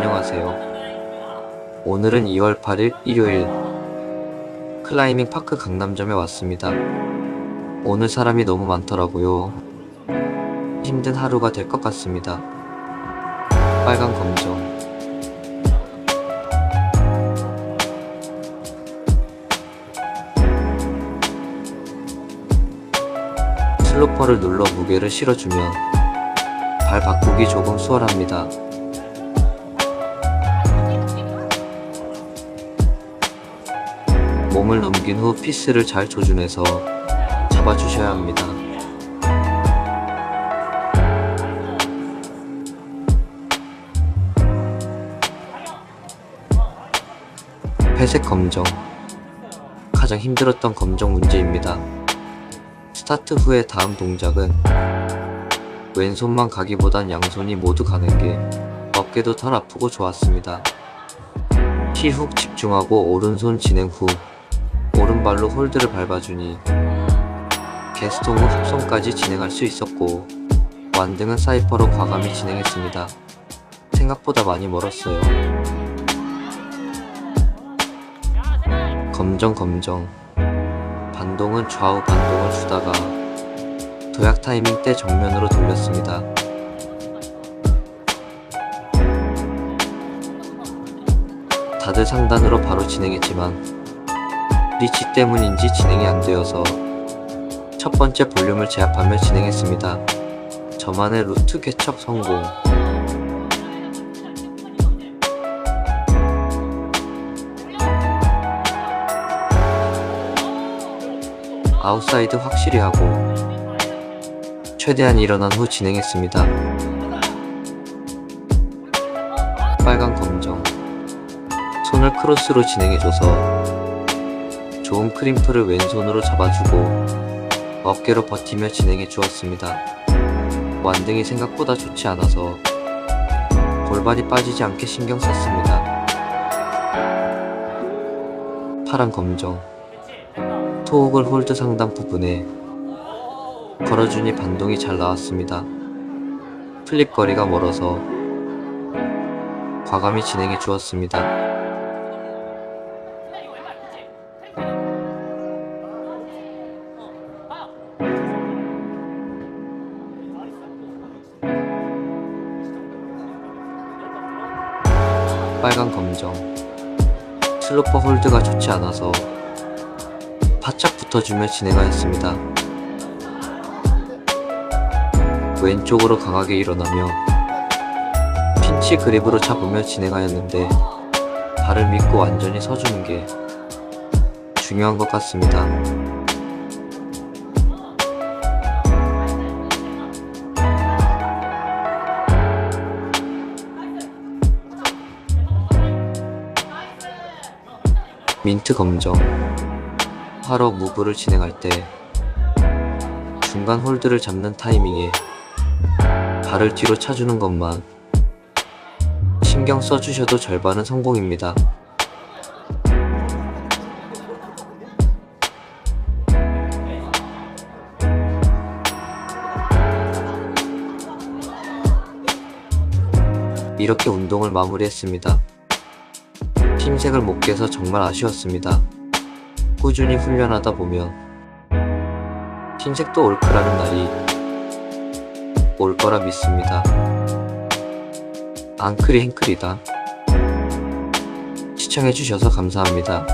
안녕하세요. 오늘은 2월 8일 일요일 클라이밍 파크 강남점에 왔습니다. 오늘 사람이 너무 많더라고요. 힘든 하루가 될 것 같습니다. 빨간 검정. 슬로퍼를 눌러 무게를 실어주면 발 바꾸기 조금 수월합니다. 몸을 넘긴 후 피스를 잘 조준해서 잡아주셔야 합니다. 회색 검정. 가장 힘들었던 검정 문제입니다. 스타트 후의 다음 동작은 왼손만 가기보단 양손이 모두 가는 게 어깨도 덜 아프고 좋았습니다. 휘훅 집중하고 오른손 진행 후 오른발로 홀드를 밟아주니 게스통 후 흡손까지 진행할 수 있었고 완등은 사이퍼로 과감히 진행했습니다. 생각보다 많이 멀었어요. 검정 검정 반동은 좌우 반동을 주다가 도약 타이밍 때 정면으로 돌렸습니다. 다들 상단으로 바로 진행했지만 리치 때문인지 진행이 안 되어서 첫 번째 볼륨을 제압하며 진행했습니다. 저만의 루트 개척 성공. 아웃사이드 확실히 하고 최대한 일어난 후 진행했습니다. 빨간 검정 손을 크로스로 진행해줘서 좋은 크림프를 왼손으로 잡아주고 어깨로 버티며 진행해 주었습니다. 완등이 생각보다 좋지 않아서 골반이 빠지지 않게 신경 썼습니다. 파란 검정 토옥을 홀드 상단 부분에 걸어주니 반동이 잘 나왔습니다. 플립 거리가 멀어서 과감히 진행해 주었습니다. 빨간 검정 슬로퍼 홀드가 좋지 않아서 바짝 붙어주며 진행하였습니다. 왼쪽으로 강하게 일어나며 핀치 그립으로 잡으며 진행하였는데 발을 믿고 완전히 서주는 게 중요한 것 같습니다. 민트 검정 하러 무브를 진행할 때 중간 홀드를 잡는 타이밍에 발을 뒤로 차주는 것만 신경 써주셔도 절반은 성공입니다. 이렇게 운동을 마무리했습니다. 팀색을 못 깨서 정말 아쉬웠습니다. 꾸준히 훈련하다 보면 팀색도 올 거라는 날이 올 거라 믿습니다. 앙클이 행클이다. 시청해주셔서 감사합니다.